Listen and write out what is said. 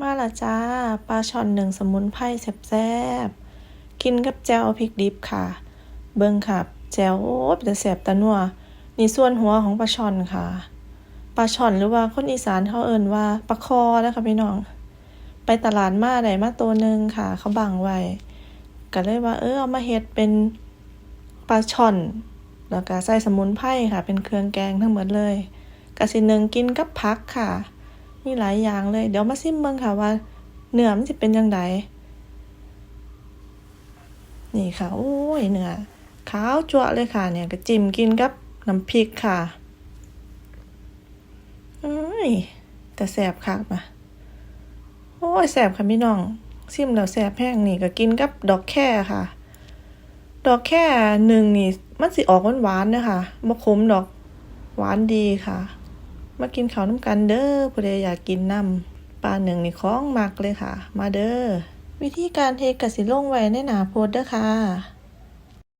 มาละจ้าปลาช่อนหนึ่งสมุนไพรแซ่บๆกินกับแจ่วพริกดิบค่ะ เบิ่งค่ะแจ่วโอ้เป็นแซ่บตะนัวนี่ส่วนหัวของปลาช่อนค่ะปลาช่อนหรือว่าคนอีสานเขาเอิ้นว่าปลาคอนะคะพี่น้อง ไปตลาดมาได้มาตัวหนึ่งค่ะ เขาบังไว้ก็เลยว่า เออเอามาเฮ็ดเป็นปลาช่อน แล้วก็ใส่สมุนไพรค่ะ เป็นเครื่องแกงทั้งหมดเลยกะสิหนึ่งกินกับผักค่ะ มีหลายอย่างเลย เดี๋ยวมาซิมเบิ่งค่ะว่าเนื้อมันจะเป็นยังไงนี่ค่ะ โอ้ยเนื้อขาวจั่วเลยค่ะ เนี่ยก็จิ้มกินกับน้ำพริกค่ะเอ้ยแต่แสบคักมาโอ้ยแสบค่ะพี่น้องซิมแล้วแสบแห้งนี่ก็กินกับดอกแค่ค่ะ ดอกแค่หนึ่งนี่ มันสิออกหวานๆเด้อค่ะบ่ขมดอกหวานดีค่ะ มากินข้าวน้ำกันเด้อผู้ใดอยากกินน้ำปลาหนึ่งนี่ของมักเลยค่ะ มาเด้อวิธีการเทกสิลงไว้ในหนาโพดเด้อค่ะ